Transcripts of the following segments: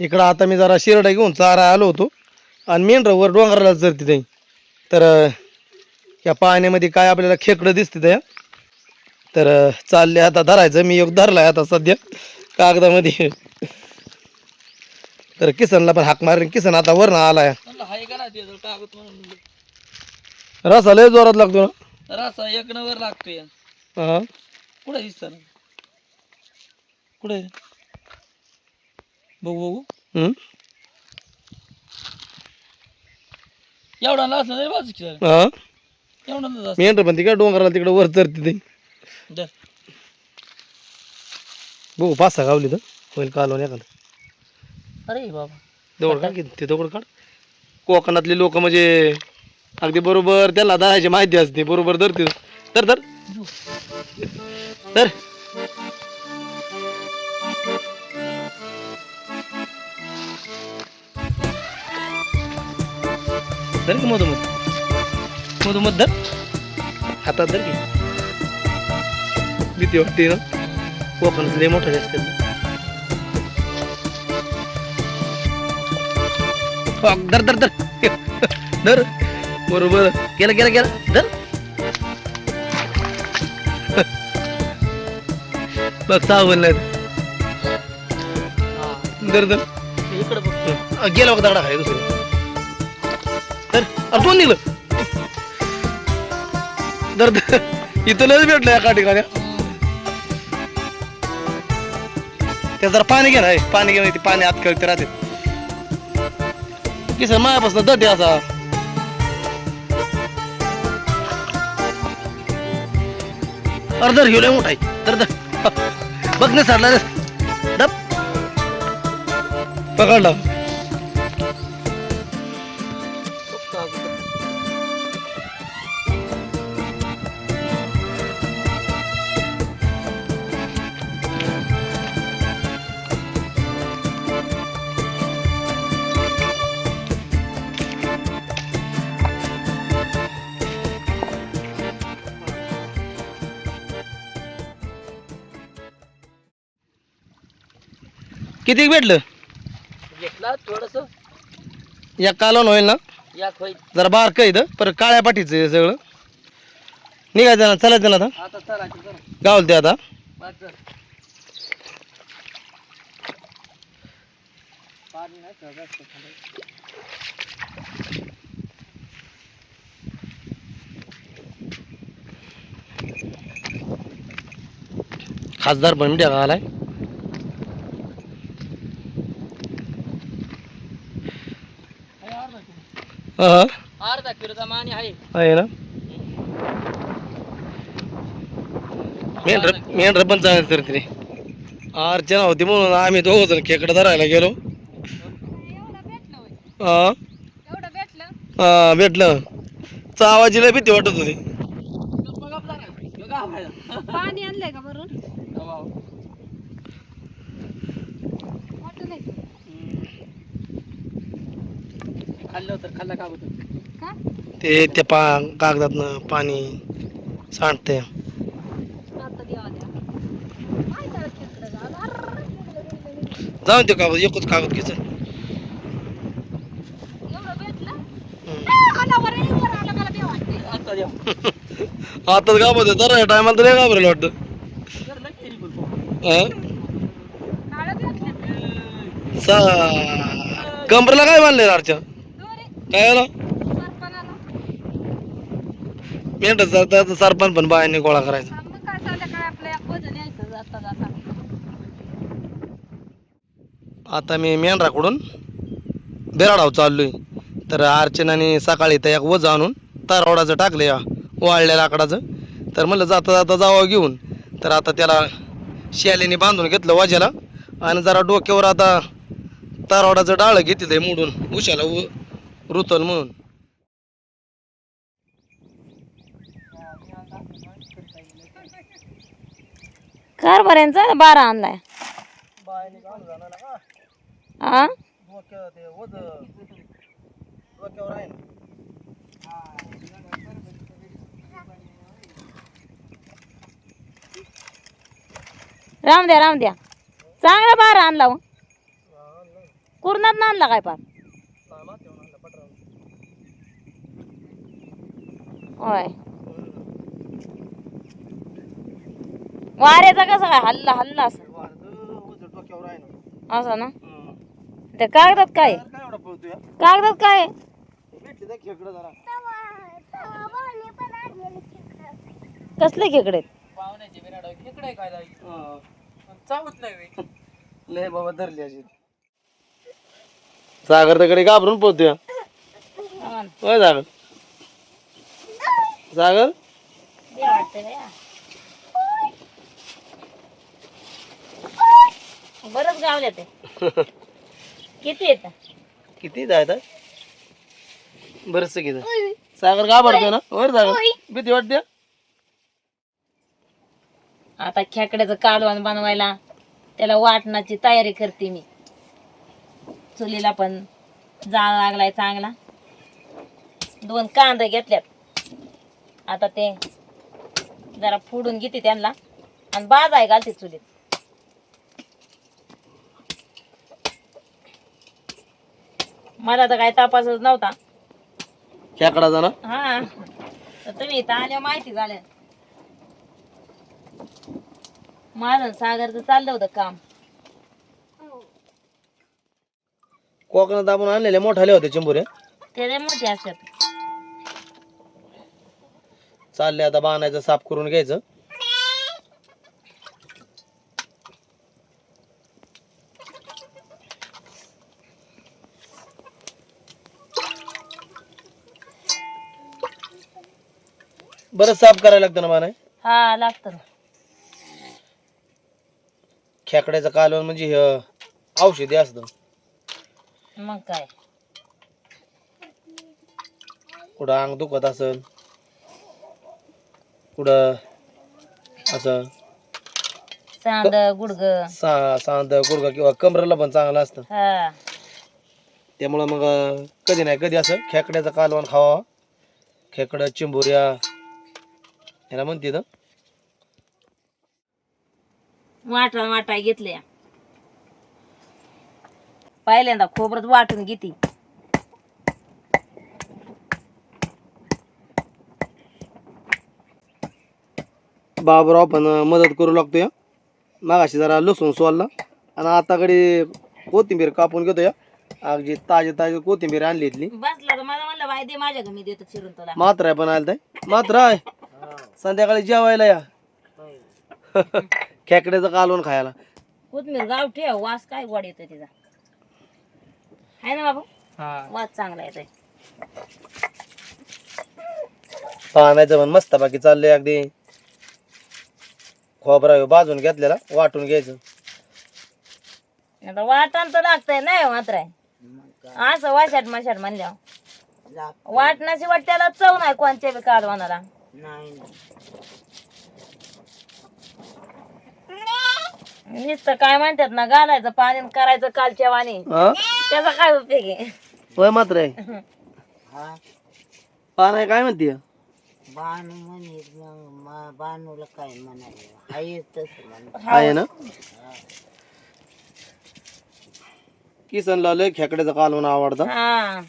इकडं आता मी जरा शिरडा घेऊन चारा आलो होतो. आणि मेंढरं वर डोंगराला चरते ते तर या पाण्यामध्ये काय आपल्याला खेकडं दिसते त्या तर चालले आता धरायचं. मी एक धरलाय आता सध्या कागदामध्ये. तर किसनला पण हाक मारेन. किसन आता आलाय. का ना जर म्हणून रसा लय जोरात लागतो ना. रसा एक नवर लागतोय. कुठं दिसतं? कुठे? बघू बघू. एवढा असलं तरी बाजूची जरा. हा? एवढा असं मेंढर पण तिकडे डोंगराला तिकडे वर चरते ते. बघू पाच सहा गावली तर. होईल कालवण एखादं. अरे बाबा. दगड काढ ते दगड काढ. कोकणातले लोक म्हणजे अगदी बरोबर त्यांना धरायची माहिती असते बरोबर धरते तर तर तर धर की मधोमध. मधोमध धर. हातात धर की. भीती वाटते ना. कोकणात लय मोठा जास्त धर धर धर. धर. बरोबर. केलं केलं केलं धर. बघ सावल नाही धर धर. गेला बघ दगडा खाली दुसरं तर अरे निघलं तर इथं लस भेटलं एका ठिकाणी. त्या जरा पाणी घे ना पाणी घे ते पाणी आत कळते राहते. की सर मायापासून दट असा अर्धर घेऊ मोठा आहे. तर बघ ना सरला रे. पकडला. किती भेटलं? घेतला थोडस. या कालवण होईल ना? जरा बारक इथं. परत काळ्या पाठीचं आहे सगळं. निघायचं ना चालायचं ना आता. आता चला जरा गावल ते आता. बस जरा. पाणी नाही का जास्त खाली. खासदार पण मीडिया का आलाय आहे अर्धा किलो. हा अर्धा किलोचा मानी आहे. आहे ना? मेंढर मेंढर पण चांगलं तर तिने अर्चना होती म्हणून आम्ही दोघ जण खेकडं धरायला गेलो. हा हा भेटलं. चावाजीला भीती वाटत होती. पाणी आणलंय का भरून हो, हो. वाटत नाही खाल्लं तर खाल्लं का होतं का ते त्या पा कागदातनं पाणी सांडते आता देवा द्या काय करत खेकडं झालं? अर्र, जाऊन ते कागद एकच कागद घ्यायचं एवढं भेटलं आला वर, ए, वर आला, मला देव वाटते. आता द्या आताच गावामध्ये धरायच्या टायमाला तर वाटतं जर नाही. हा? काळं भेटलं. सा कंबरला काय बांधले अर्चा दोरे, काय आला सरता सरपण पण बायाने गोळा करायचा. आता मी मेंढराकडून बेराडाव चाललोय. तर अर्चनाने सकाळी त्या एक वज आणून तारवडाचं टाकलं या वाळल्या लाकडाचं. तर म्हणलं जाता जाता जावं घेऊन. तर आता त्याला शालेने बांधून घेतलं वाज्याला आणि जरा डोक्यावर आता तारवडाचं डाळ घेतलं मोडून. उशाला उ रुतल म्हणून. कारभाऱ्यांचा बारा आणलाय. राम द्या राम द्या. चांगला बारा आणला हो. कुरणात आणला काय पार होय. वाऱ्याचा कसा काय? हल्ला हल्ला असं. असं ना? ते कागदात काय? आहे? कागदात काय? आहे? त्या खेकडं कसले खेकडे? पाहुण्याचे बिराड खेकडे काय चावत नाही. लय बाबा धरली अशी. सागर तिकडे घाबरून पोहतोय होय सागर? सागर बरंच गावले ते किती येत? किती जायत बरंच किती. सागर घाबरतोय ना वर सागर. भीती वाटते? आता खेकड्याचं कालवण बनवायला त्याला वाटणाची तयारी करते मी. चुलीला पण जाळ लागलाय चांगला. दोन कांदे घेतल्यात. आता ते जरा फोडून घेते त्यांना. आणि बाजाय घालते चुलीत. मला तर काय तपासच नव्हता. खेकडाचा ना हा. तर तुम्ही इथं आल्या माहिती झालं माझं सागरचं चाललं होतं काम. कोकणात आपण आणलेले मोठाले होते चिंबुरे. ते लय मोठे असतात. चालले आता बाणायचं साफ करून घ्यायचं. बरं साफ करायला लागतं ना बाणाय हा लागतं ना. खेकड्याचं कालवण म्हणजे हे औषधी असतं. मग काय? कुठं अंग दुखत असल. कुठं? असं. सांद गुडग सा सांद किंवा कमरेला पण चांगलं असतं. हा. त्यामुळं मग अं, कधी नाही कधी असं खेकड्याचं कालवण खावा. खेकडं चिंबुऱ्या. याला म्हणते ना वाटा वाटाय घेतल्या. पहिल्यांदा खोबरत वाटून घेते. बाबराव पण मदत करू लागतो या मागाशी जरा लसूण सोलला. आणि आताकडे कोथिंबीर कापून घेतो या अगदी ताजे ताजे कोथिंबीर आणली इथली. बसला तर मला म्हणलं बाय दे माझ्या घरी मी देतो चिरून तुला. मात्र आहे पण आलं ताई मात्र आहे. संध्याकाळी जेवायला या. खेकड्याचं कालवण खायला. कोथमीर गाव ठेव वास काय गोड येतो तिचा. आहे ना बाबू? हा. वास चांगला येतोय. पाण्याचं पण मस्त बाकी चाललंय अगदी. खोबरा ह्यो भाजून घेतलेला वाटून घ्यायचं. आता वाटण तर लागतंय नाही हो मात्र. असं वाशाट माशाट म्हणल्यावर. वाटणाची वाट त्याला चव नाही कोणत्या बी कालवणाला नुसतं काय म्हणतात ना घालायचं पाणी आणि करायचं कालच्या वाणी. हा? त्याचा काय उपयोग आहे? होय मात्र. आहे पाण्या काय म्हणते बाण म्हणीत मग बाणूला काय म्हणायला आहे तसं म्हण. आहे ना? किसन लावलंय खेकड्याचं कालवण आवडतं. हा.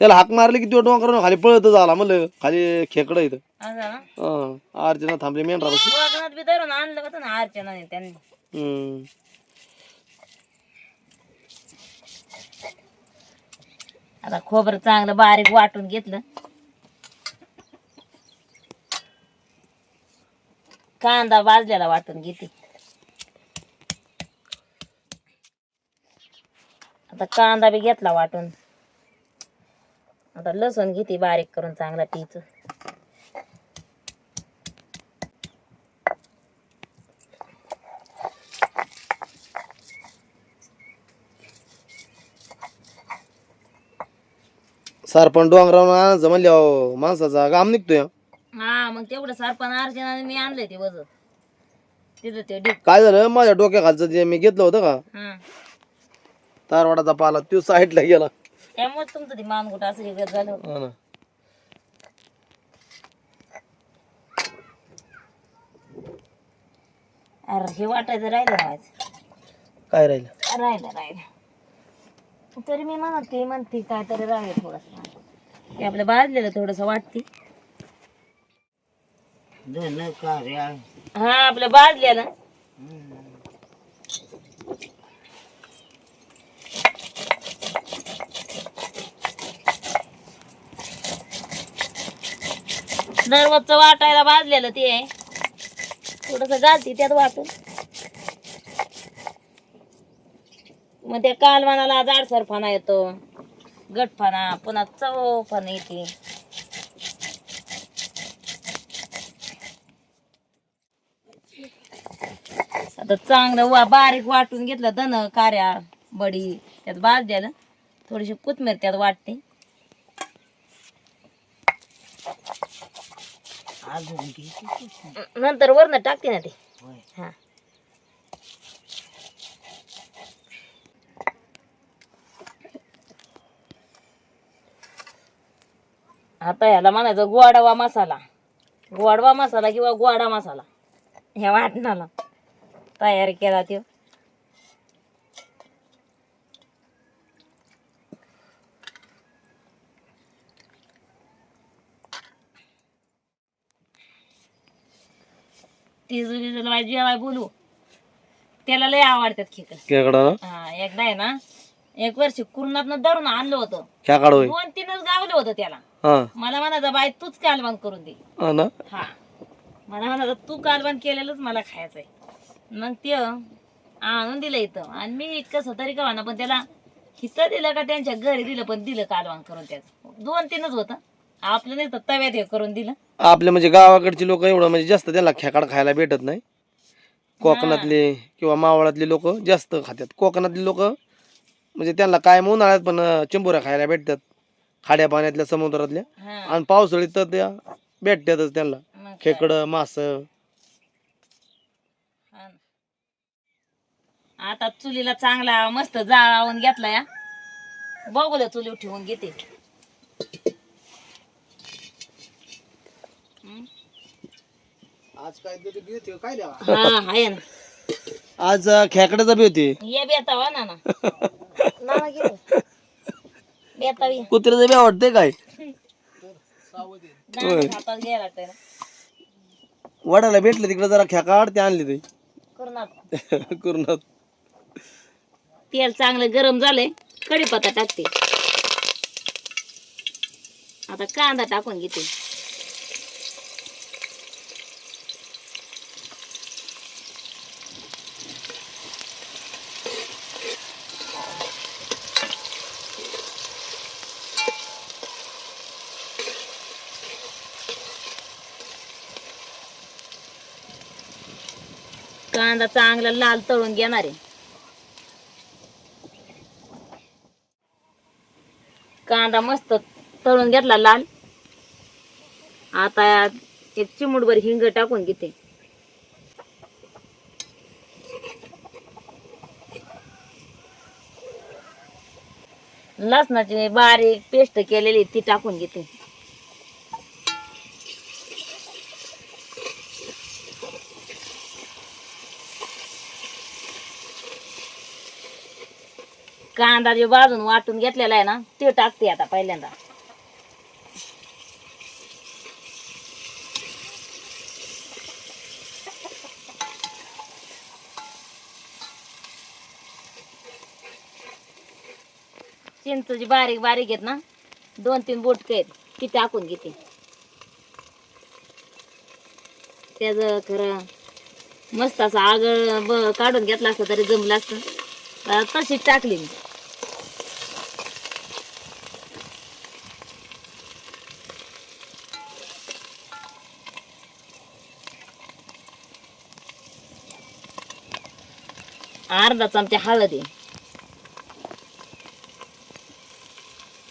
त्याला हाक मारली की तो डोंगर खाली पळतच आला म्हणलं. खाली खेकडं इथं. असं ना? हं. अर्चना थांबली मेंढरा बशी कोकणात बी धरून आणलं होतं ना अर्चनाने त्यांनी. हम्म. आता खोबरं चांगलं बारीक वाटून घेतलं. कांदा भाजलेला वाटून घेते. आता कांदा बी घेतला वाटून. आता लसूण घेते बारीक करून चांगला टीच सरपण डोंगरावर जमल्या माणसाचा घाम निघतोय. हा मग तेवढं सरपण अर्चनाने मी आणलंय ते वजन. तिथं ते डिप काय झालं? माझ्या डोक्याखालचं जे मी घेतलं होतं का? हा. तारवाडाचा पाला तो साईडला गेला. त्यामुळे तुमचं ते मानगुट असं हे झालं होतं. हा ना. अरे हे वाटायचं राहिलं व्हायचं काय राहिलं? राहिलं राहिलं. तरी मी म्हणते म्हणते काय तरी राहील थोडस. ते आपलं भाजलेलं थोडस वाटते. धन हा आपलं भाजल्या ना. दररोजचं वाटायला भाजलेलं ते. थोडस घालते त्यात वाटून. मग त्या कालवानाला जाडसरपणा येतो. गटफाना पुन्हा चवपणा येते. आता चांगलं वा बारीक वाटून घेतलं धन कार्या बडी त्यात भाजलेलं. थोडीशी कोथमीर त्यात वाटते. नंतर वरनं टाकते ना ते. हा. आता ह्याला म्हणायचं गोडवा मसाला. गोडवा मसाला किंवा गोडा मसाला. ह्या वाटणाला. तयार केला तो ती जुनी माझी जेवाय बोलू. त्याला लय आवडतात खेकड. हा एकदा आहे ना एक वर्ष कुर्णात धरून आणलं होतं. खेकाड दोन तीनच गावलं होतं त्याला. हा. मला म्हणायचं बाई तूच कालवण करून दे. हा ना? हा. मला म्हणायचं तू कालवण केलेलंच मला खायचंय. मग ते आणून दिलं इथं. आणि मी कसं तरी का म्हणा पण त्याला इथं दिलं का त्यांच्या घरी दिलं पण दिलं कालवण करून त्याचं. दोन तीनच होतं. आपलं नाही तर तव्यात हे करून दिलं. आपले म्हणजे गावाकडची लोक एवढं म्हणजे जास्त त्यांना खेकाड खायला भेटत नाही. कोकणातले किंवा मावळातले लोक जास्त खातात कोकणातले लोक म्हणजे त्यांना काय उन्हाळ्यात पण चिंबोऱ्या खायला भेटतात. खाड्या पाण्यातल्या समुद्रातल्या. आणि पावसाळीत तर त्या भेटतातच त्यांना. खेकडं मास हा ना. आता चुलीला चांगला मस्त जाळावून घेतला या बघू चुली ठेवून घेते. आज काय हा ना. आज खेकड्याचा बी होती. ये बेतावा ना ना. नाना घे बेताव. ये कुत्र्याचा बी आवडते काय? नाना हातात घ्यायला लागतंय ना. वडाला भेटलं तिकडे जरा खेकाड ते आणली ते. करून करून तेल चांगलं गरम झालंय कढीपत्ता टाकते. आता कांदा टाकून घेते. कांदा चांगला लाल तळून घेणार आहे. कांदा मस्त तळून घेतला लाल. आता एक चिमुटभर हिंग टाकून घेते. लसणाची बारीक पेस्ट केलेली ती टाकून घेते. कांदा जे भाजून वाटून घेतलेला आहे ना ते टाकते आता पहिल्यांदा. चिंच जी बारीक बारीक आहेत ना दोन तीन बोटके आहेत ती टाकून घेते. त्याच खरं मस्त असं आग ब काढून घेतला असतं तरी जमलं असतं. तशीच टाकली मी. अर्धा चमचा हळदी.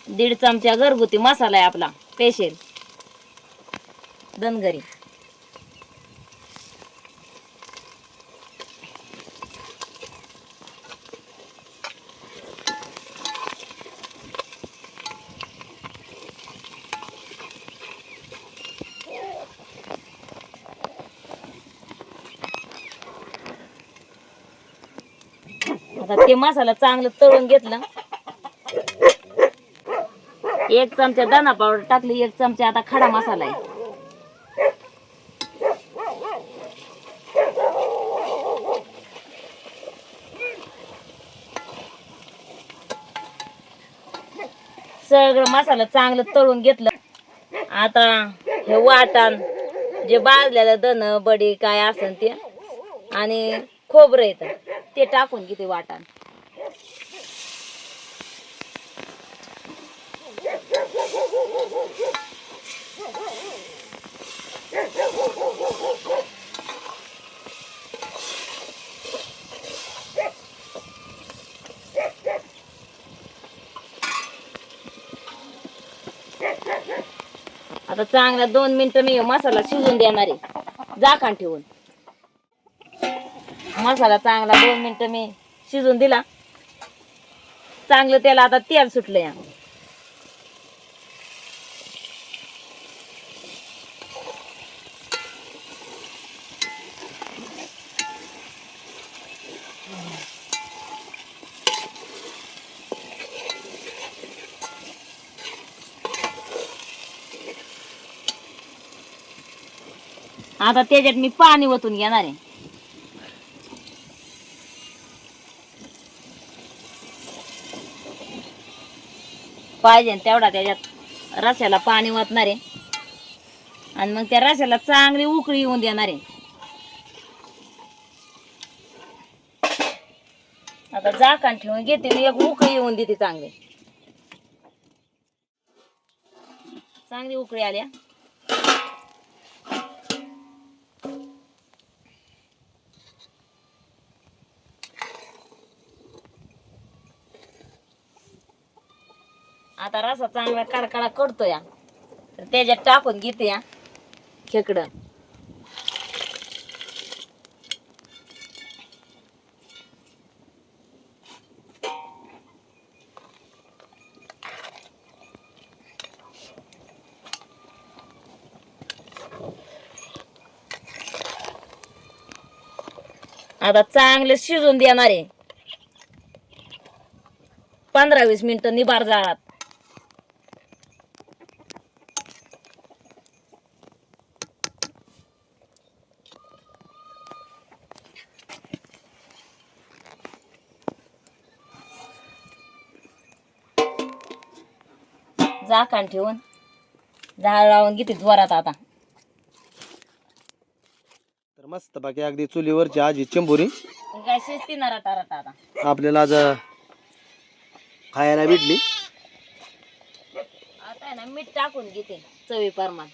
दीड चमचा घरगुती मसाला आहे आपला स्पेशल. दनगरी आता ते मसाला चांगलं तळून घेतलं. एक चमचा दाना पावडर टाकली एक चमचा आता खडा मसाला आहे. सगळं मसाला चांगलं तळून घेतलं. आता हे वाटण जे भाजलेलं दन बडी काय असेल ते आणि खोबरं येतं. ते टाकून घेते वाटण आता चांगला दोन मिनिटं मी मसाला शिजून देणार आहे. झाकण ठेवून. मसाला चांगला दोन मिनटं मी शिजून दिला. चांगलं त्याला आता तेल सुटलं या आता त्याच्यात मी पाणी ओतून घेणार आहे. पाहिजे तेवढा त्याच्यात रस्याला पाणी ओतणार आहे. आणि मग त्या रस्याला चांगली उकळी येऊन देणार आहे. आता झाकण ठेवून घेते मी एक उकळी येऊन देते चांगली. चांगली उकळी आल्या. आता रसा चांगला कडकडा कडतो या. तर त्याच्यात टाकून घेते या. खेकडं. आता चांगलं शिजून देणार आहे. पंधरा वीस मिनिटं निबार जाळात. झाकण ठेवून झाड लावून घेते जोरात आता. तर मस्त बाकी अगदी चुलीवरची आजी चिंबोरी. काय शिस्ती ना रटा रटा आता. आपल्याला आज खायला भेटली. आता आहे ना मीठ टाकून घेते चवी प्रमाण.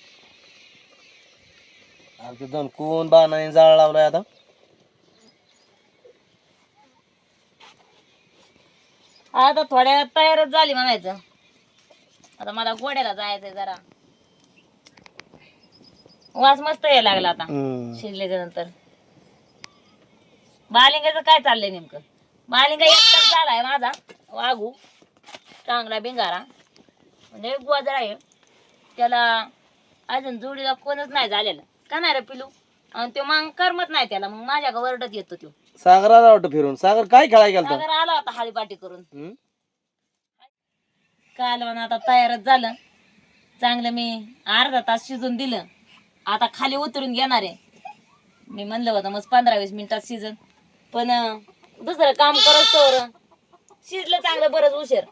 अगदी दोन कोण बाणाने जाळ लावलाय आता. आता थोड्या वेळात तयारच झाली म्हणायचं. आता मला गोड्याला जायचंय जरा. वास मस्त यायला लागला आता हम्म. शिजल्याच्या नंतर. बालिंगाचं काय चाललंय नेमकं? बालिंगा एकटाच झालाय माझा वाघू. चांगला बिंगारा. म्हणजे गोजरा आहे. त्याला अजून जोडीला कोणच नाही झालेलं. का नाही रे पिलू? आणि तो मग करमत नाही त्याला. मग माझ्या वरडत येतो तो. सागर आला वाटतं फिरून. सागर काय खेळायला गेलता? सागर आला होता हाळीपाटी करून. हम्म? कालवण आता तयारच झालं. चांगलं मी अर्धा तास शिजून दिलं. आता खाली उतरून घेणार आहे. मी म्हणलं होतं मग पंधरा वीस मिनिटात शिजन. पण दुसरं काम करत तर शिजलं चांगलं बरंच उशीर.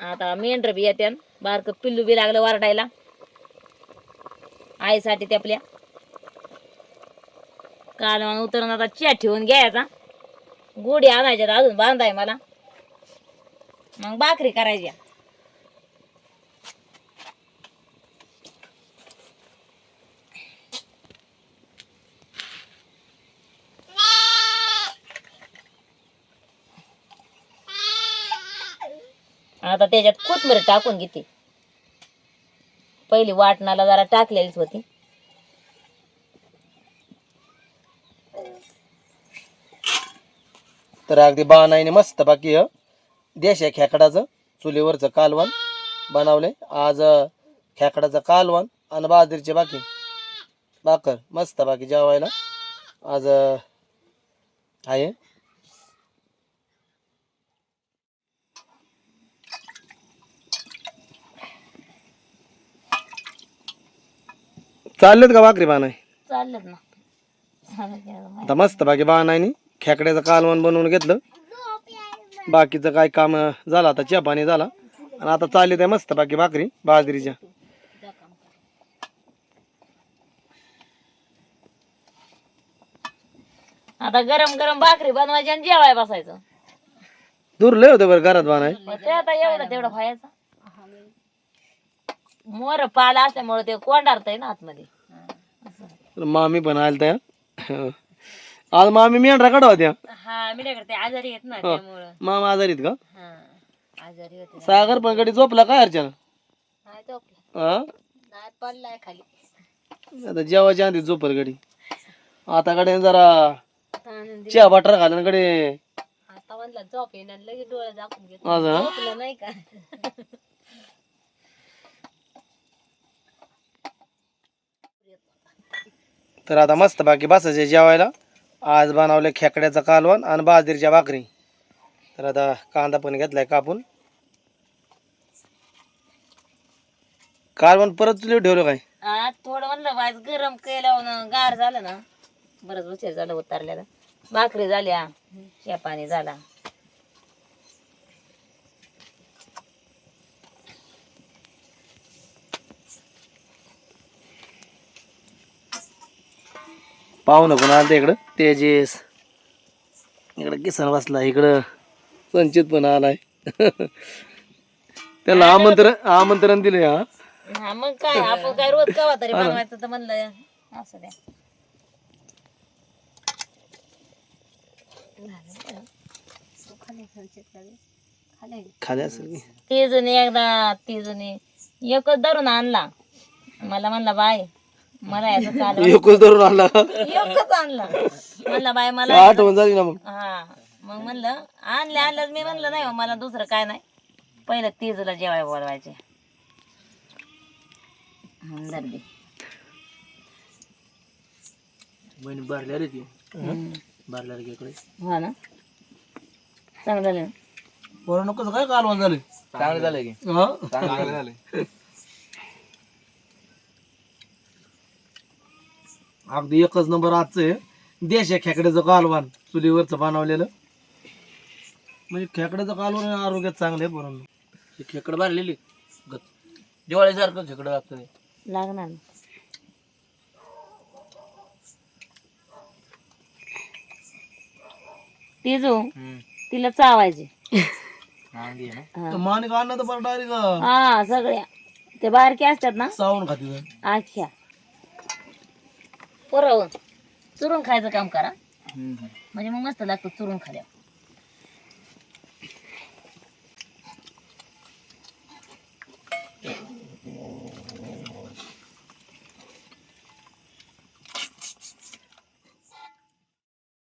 आता मेंढर बी येत्यान. बारक पिल्लू बी लागलं वारडायला. आईसाठी ते आपल्या. कालवान उतरून आता चिया ठेवून घ्यायचा. गोडी आणायच्या अजून बांधाय मला. मग भाकरी करायच्या. आता त्याच्यात कोथमीर टाकून घेते. पहिली वाटणाला जरा टाकलेलीच होती. तर अगदी बाणाईने मस्त बाकी देश आहे खेकडाचं चुलीवरचं कालवण बनवले. आज खेकडाचं कालवण आणि बाजरीची बाकी. भाकर मस्त बाकी जेवायला. आज आहे. चाललेत का भाकरी बाणाय चाललेत ना. आता. आता मस्त बाकी बाणायनी खेकड्याचं कालवण बनवून घेतलं. बाकीचं काय काम अं, झालं आता चहा पाणी झाला. आणि आता चालले ते मस्त बाकी भाकरी बाजरीच्या. आता गरम गरम भाकरी बनवायची आणि जेवाय बसायचं. दूर लय होतं बरं घरात बाणाय मग ते आता एवढं तेवढं व्हायचं. मोर पाला असल्यामुळे ते कोंडारतय ना आतमध्ये. तर मामी पण आल्या त्या आज मामी मेंढरा कडा होत्या. हा मी करते आजारी येत ना. मामा का? हा आजारी होते. सागर पण कडे झोपला काय अर्चना? नाही तो हा? नाही पडलाय खाली. आता जेवायच्या आधी झोपल गडी आता कडे जरा चहा बटर घालून कडे. आता म्हणला झोप येणार लगेच डोळे दाखवून घेत. हा? झोपलं नाही का? तर आता मस्त बाकी बसायचे जेवायला. आज बनवले खेकड्याचं कालवण आणि बाजरीच्या भाकरी. तर आता कांदा पण घेतलाय कापून. कालवण परत तुला ठेवलं काय? थोडं म्हणलं वाज गरम केलं गार झालं ना. बरंच उशीर झालं उतरल्याला भाकरी झाल्या चहा पाणी झाला. पाहुणं पण आलं इकडं? तेजेस. इकडं किसन बसला इकडं संचित पण आलाय. त्याला आमंत्रण आमंत्रण दिले हा. हा मग काय आपण काय रोज कवा तरी बनवायचं तर म्हणलं. असं द्या. खाली असेल की. ती जुनी एकदा ती जुनी. एकच धरून आणला. मला म्हणला बाय मला याचं चालू एकच धरून आला एकच आणला. म्हणला बाय मला आठवण झाली ना मग. हा. मग म्हणलं आणले आणलं मी. म्हणलं नाही हो, मला दुसरं काय नाही. पहिलं तीजूला जेवाय बोलवायचे. भरल्या रे ती. भरल्या रे इकडे. हा ना. चांगलं झालं ना? बरं नको काय कालवण झाले चांगलं झालं की. चांगलं झालं अगदी एकच नंबर आजचं आहे. देश आहे खेकड्याचं कालवण. चुलीवरचं बनवलेलं. म्हणजे खेकड्याचं कालवण हे आरोग्यात चांगलं आहे बरोबर खेकडं भरलेली दिवाळीसारखं खेकडं लागतं ते. लागणार. तिला चावायचे. चांगली आहे ना? मानिक आणलं तर बरं डायरेक्ट हा सगळ्या. ते बारके असतात ना? चावून खाते अच्छा पुरवून चुरून खायचं काम करा. म्हणजे मग मस्त लागतं चुरून खाल्या